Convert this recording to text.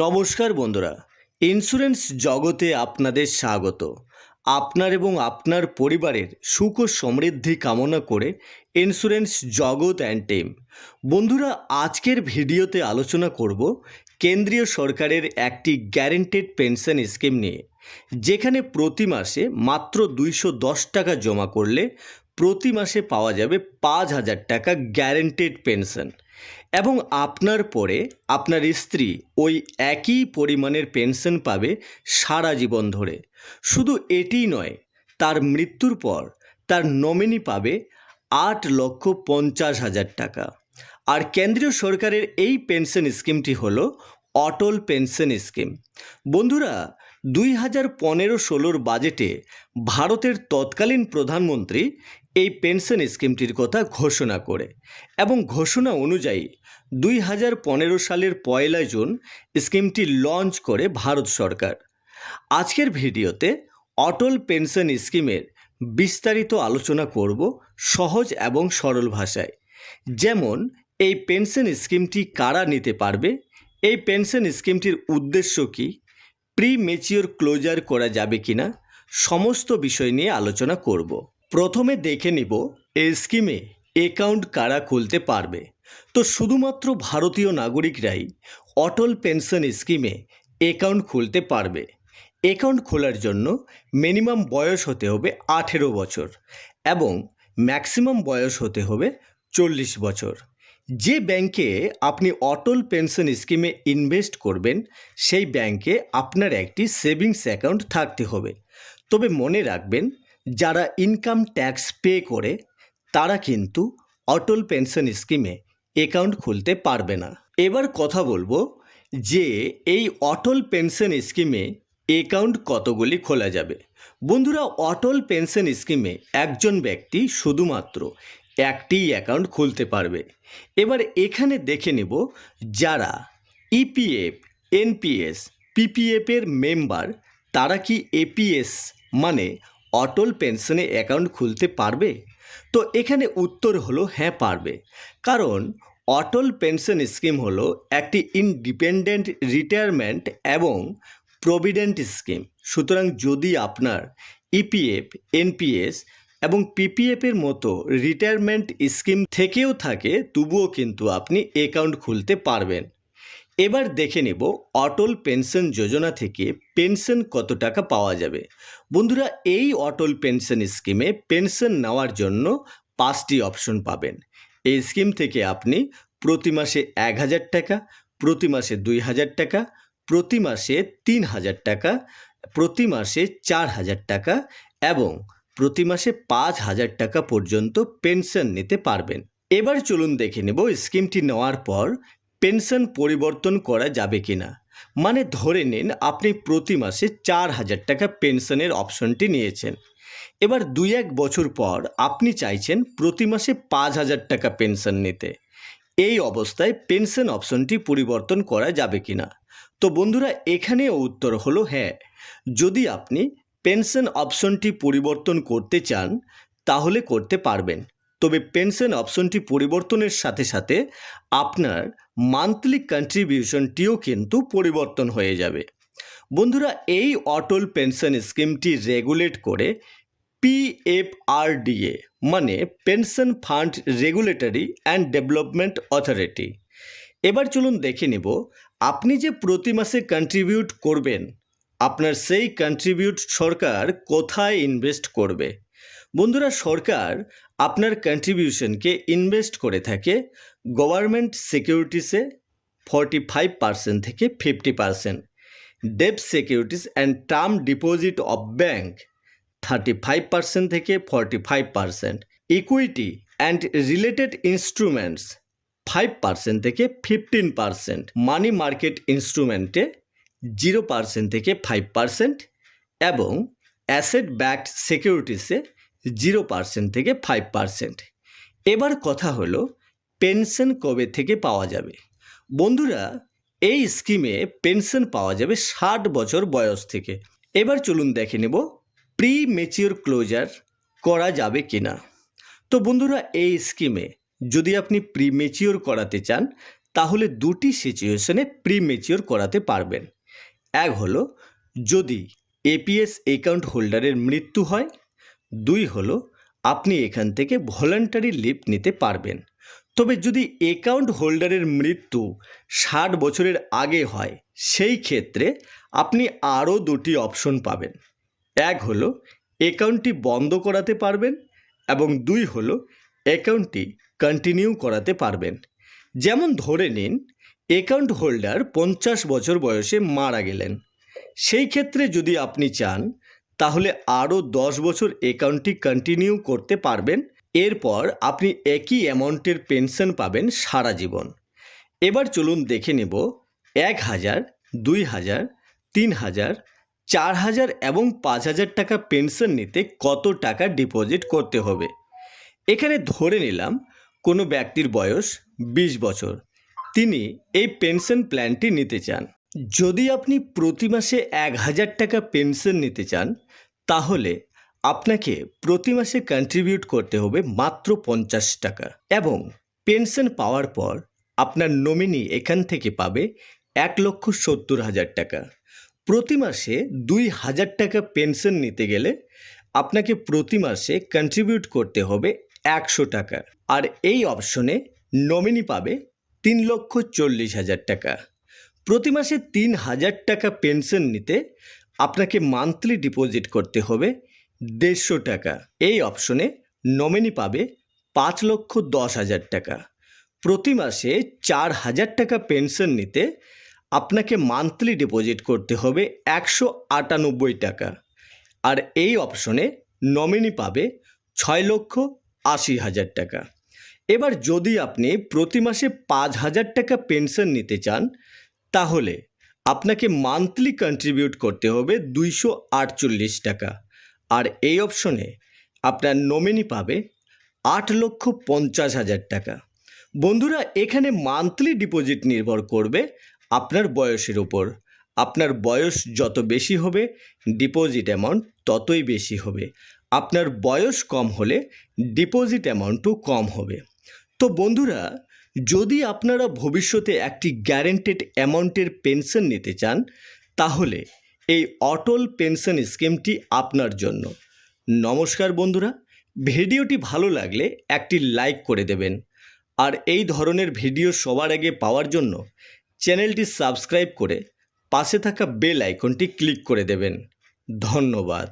নমস্কার বন্ধুরা। ইন্স্যুরেন্স জগতে আপনাদের স্বাগত। আপনার এবং আপনার পরিবারের সুখ ও সমৃদ্ধি কামনা করে ইন্স্যুরেন্স জগৎ অ্যান্ড টিম বন্ধুরা, আজকের ভিডিওতে আলোচনা করব কেন্দ্রীয় সরকারের একটি গ্যারেন্টেড পেনশন স্কিম নিয়ে, যেখানে প্রতি মাসে মাত্র দুইশো দশ টাকা জমা করলে প্রতি মাসে পাওয়া যাবে পাঁচ হাজার টাকা গ্যারেন্টেড পেনশন এবং আপনার পরে আপনার স্ত্রী ওই একই পরিমাণের পেনশন পাবে সারা জীবন ধরে। শুধু এটিই নয়, তার মৃত্যুর পর তার নমিনি পাবে আট লক্ষ পঞ্চাশ হাজার টাকা। আর কেন্দ্রীয় সরকারের এই পেনশন স্কিমটি হল অটল পেনশন স্কিম। বন্ধুরা, দুই হাজার পনেরো ষোলোর বাজেটে ভারতের তৎকালীন প্রধানমন্ত্রী এই পেনশন স্কিমটির কথা ঘোষণা করে এবং ঘোষণা অনুযায়ী দুই হাজার পনেরো সালের পয়লা জুন স্কিমটি লঞ্চ করে ভারত সরকার। আজকের ভিডিওতে অটল পেনশন স্কিমের বিস্তারিত আলোচনা করব সহজ এবং সরল ভাষায়। যেমন, এই পেনশন স্কিমটি কারা নিতে পারবে? এই পেনশন স্কিমটির উদ্দেশ্য কি? প্রি মেচিওর ক্লোজার করা যাবে কিনা? সমস্ত বিষয় নিয়ে আলোচনা করব। প্রথমে দেখে নিব এই স্কিমে অ্যাকাউন্ট কারা খুলতে পারবে। তো শুধুমাত্র ভারতীয় নাগরিকরাই অটল পেনশন স্কিমে অ্যাকাউন্ট খুলতে পারবে। অ্যাকাউন্ট খোলার জন্য মিনিমাম বয়স হতে হবে আঠেরো বছর এবং ম্যাক্সিমাম বয়স হতে হবে চল্লিশ বছর। যে ব্যাংকে আপনি অটল পেনশন স্কিমে ইনভেস্ট করবেন, সেই ব্যাংকে আপনার একটি সেভিংস অ্যাকাউন্ট থাকতে হবে। তবে মনে রাখবেন যারা ইনকাম ট্যাক্স পে করে, তারা কিন্তু অটল পেনশন স্কিমে অ্যাকাউন্ট খুলতে পারবে না। এবার কথা বলব যে এই অটল পেনশন স্কিমে অ্যাকাউন্ট কতগুলি খোলা যাবে। বন্ধুরা, অটল পেনশন স্কিমে একজন ব্যক্তি শুধুমাত্র একটি অ্যাকাউন্ট খুলতে পারবে। এবার এখানে দেখে নেব যারা ইপিএফ এনপিএস পিপিএফের মেম্বার তারা কি এপিএস মানে অটল পেনশনে অ্যাকাউন্ট খুলতে পারবে? তো এখানে উত্তর হলো হ্যাঁ পারবে। কারণ অটল পেনশন স্কিম হলো একটি ইনডিপেন্ডেন্ট রিটায়ারমেন্ট এবং প্রভিডেন্ট স্কিম। সুতরাং যদি আপনার ইপিএফ, এনপিএস এবং পিপিএফের মতো রিটায়ারমেন্ট স্কিম থেকেও থাকে, তবুও কিন্তু আপনি অ্যাকাউন্ট খুলতে পারবেন। এবার দেখে নেব অটল পেনশন যোজনা থেকে পেনশন কত টাকা পাওয়া যাবে। বন্ধুরা, এই অটল পেনশন স্কিমে পেনশন নেওয়ার জন্য পাঁচটি অপশন পাবেন। এই স্কিম থেকে আপনি প্রতি মাসে এক হাজার টাকা, প্রতি মাসে দুই হাজার টাকা, প্রতি মাসে তিন হাজার টাকা, প্রতি মাসে চার হাজার টাকা এবং প্রতি মাসে পাঁচ হাজার টাকা পর্যন্ত পেনশন নিতে পারবেন। এবার চলুন দেখে নেব স্কিমটি নেওয়ার পর পেনশন পরিবর্তন করা যাবে কিনা? মানে ধরে নিন, আপনি প্রতি মাসে চার হাজার টাকা পেনশনের অপশনটি নিয়েছেন। এবার দুই এক বছর পর আপনি চাইছেন প্রতি মাসে পাঁচ হাজার টাকা পেনশন নিতে। এই অবস্থায় পেনশন অপশনটি পরিবর্তন করা যাবে কিনা? তো বন্ধুরা, এখানেও উত্তর হলো হ্যাঁ। যদি আপনি পেনশন অপশনটি পরিবর্তন করতে চান, তাহলে করতে পারবেন। তবে পেনশন অপশনটি পরিবর্তনের সাথে সাথে আপনার মান্থলি কন্ট্রিবিউশনটিও কিন্তু পরিবর্তন হয়ে যাবে। বন্ধুরা, এই অটল পেনশন স্কিমটি রেগুলেট করে পিএফআরডিএ মানে pension fund regulatory and development authority এবার চলুন দেখে নেব, আপনি যে প্রতি মাসে কন্ট্রিবিউট করবেন, আপনার সেই কন্ট্রিবিউট সরকার কোথায় ইনভেস্ট করবে? বন্ধুরা, সরকার আপনার কন্ট্রিবিউশনকে ইনভেস্ট করে থাকে গভর্নমেন্ট সিকিউরিটিসে ফর্টি ফাইভ পার্সেন্ট থেকে fifty percent debt securities and term deposit of bank thirty five percent থেকে forty five percent equity and related instruments five percent থেকে ফিফটিন পার্সেন্ট মানি মার্কেট ইনস্ট্রুমেন্টে জিরো পার্সেন্ট থেকে five percent এবং asset backed সিকিউরিটিসে zero percent থেকে five percent এবার কথা হলো পেনশন কবে থেকে পাওয়া যাবে? বন্ধুরা, এই স্কিমে পেনশন পাওয়া যাবে ষাট বছর বয়স থেকে। এবার চলুন দেখে নেব প্রি মেচিওর ক্লোজার করা যাবে কি না তো বন্ধুরা, এই স্কিমে যদি আপনি প্রি মেচিওর করাতে চান, তাহলে দুটি সিচুয়েশনে প্রি মেচিওর করাতে পারবেন। এক হলো, যদি এপিএস অ্যাকাউন্ট হোল্ডারের মৃত্যু হয় দুই হলো, আপনি এখান থেকে ভলান্টারি লিভ নিতে পারবেন। তবে যদি অ্যাকাউন্ট হোল্ডারের মৃত্যু ষাট বছরের আগে হয়, সেই ক্ষেত্রে আপনি আরও দুটি অপশন পাবেন। এক হলো, অ্যাকাউন্টটি বন্ধ করাতে পারবেন এবং দুই হলো, অ্যাকাউন্টটি কন্টিনিউ করাতে পারবেন। যেমন ধরে নিন, অ্যাকাউন্ট হোল্ডার পঞ্চাশ বছর বয়সে মারা গেলেন। সেই ক্ষেত্রে যদি আপনি চান তাহলে আরও দশ বছর অ্যাকাউন্টটি কন্টিনিউ করতে পারবেন। এরপর আপনি একই অ্যামাউন্টের পেনশন পাবেন সারা জীবন। এবার চলুন দেখে নেব এক হাজার, দুই হাজার, তিন হাজার, চার হাজার এবং পাঁচ হাজার টাকা পেনশন নিতে কত টাকা ডিপোজিট করতে হবে? এখানে ধরে নিলাম কোনো ব্যক্তির বয়স বিশ বছর। তিনি এই পেনশন প্ল্যানটি নিতে চান। যদি আপনি প্রতি মাসে এক হাজার টাকা পেনশন নিতে চান, তাহলে আপনাকে প্রতি মাসে কন্ট্রিবিউট করতে হবে মাত্র পঞ্চাশ টাকা এবং পেনশন পাওয়ার পর আপনার নমিনি এখান থেকে পাবে এক লক্ষ সত্তর হাজার টাকা। প্রতি মাসে দুই হাজার টাকা পেনশন নিতে গেলে আপনাকে প্রতি মাসে কন্ট্রিবিউট করতে হবে একশো টাকা। আর এই অপশনে নমিনি পাবে তিন লক্ষ চল্লিশ হাজার টাকা। প্রতি মাসে তিন হাজার টাকা পেনশন নিতে আপনাকে মান্থলি ডিপোজিট করতে হবে দেড়শো টাকা। এই অপশনে নমিনি পাবে পাঁচ লক্ষ দশ হাজার টাকা। প্রতি মাসে চার হাজার টাকা পেনশন নিতে আপনাকে মান্থলি ডিপোজিট করতে হবে একশো আটানব্বই টাকা। আর এই অপশনে নমিনি পাবে ছয় লক্ষ আশি হাজার টাকা। এবার যদি আপনি প্রতি মাসে পাঁচ হাজার টাকা পেনশন নিতে চান তাহলে আপনাকে মান্থলি কন্ট্রিবিউট করতে হবে দুইশো আটচল্লিশ টাকা। আর এই অপশনে আপনার নমিনি পাবে আট লক্ষ পঞ্চাশ হাজার টাকা। বন্ধুরা, এখানে মান্থলি ডিপোজিট নির্ভর করবে আপনার বয়সের উপর। আপনার বয়স যত বেশি হবে ডিপোজিট অ্যামাউন্ট ততই বেশি হবে। আপনার বয়স কম হলে ডিপোজিট অ্যামাউন্টও কম হবে। তো বন্ধুরা যদি আপনারা ভবিষ্যতে একটি গ্যারেন্টেড অ্যামাউন্টের পেনশন নিতে চান, তাহলে এই অটল পেনশন স্কিমটি আপনার জন্য। নমস্কার বন্ধুরা, ভিডিওটি ভালো লাগলে একটি লাইক করে দেবেন। আর এই ধরনের ভিডিও সবার আগে পাওয়ার জন্য চ্যানেলটি সাবস্ক্রাইব করে পাশে থাকা বেল আইকনটি ক্লিক করে দেবেন। ধন্যবাদ।